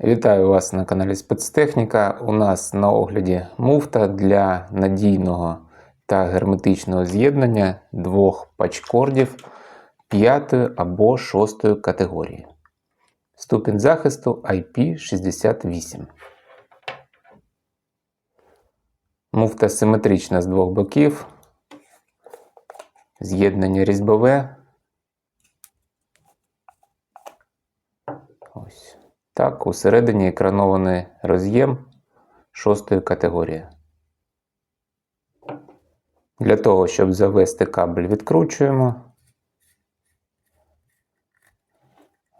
Вітаю вас на каналі Спецтехніка. У нас на огляді муфта для надійного та герметичного з'єднання двох пачкордів 5 або 6 категорії. Ступінь захисту IP68. Муфта симетрична з двох боків. З'єднання різьбове. Ось. Так, усередині екранований роз'єм шостої категорії. Для того, щоб завести кабель, відкручуємо.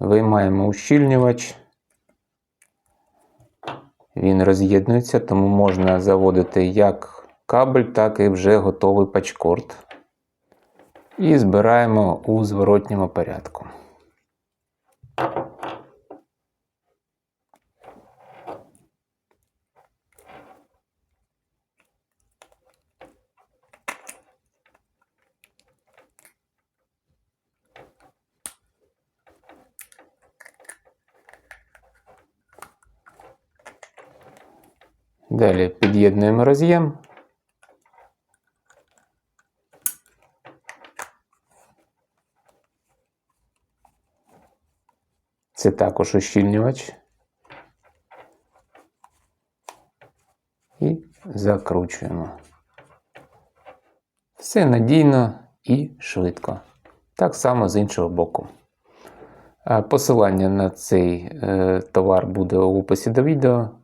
Виймаємо ущільнювач. Він роз'єднується, тому можна заводити як кабель, так і вже готовий пачкорд. І збираємо у зворотньому порядку. Далі під'єднуємо роз'єм. Це також ущільнювач. І закручуємо. Все надійно і швидко. Так само з іншого боку. Посилання на цей е, товар буде у описі до відео.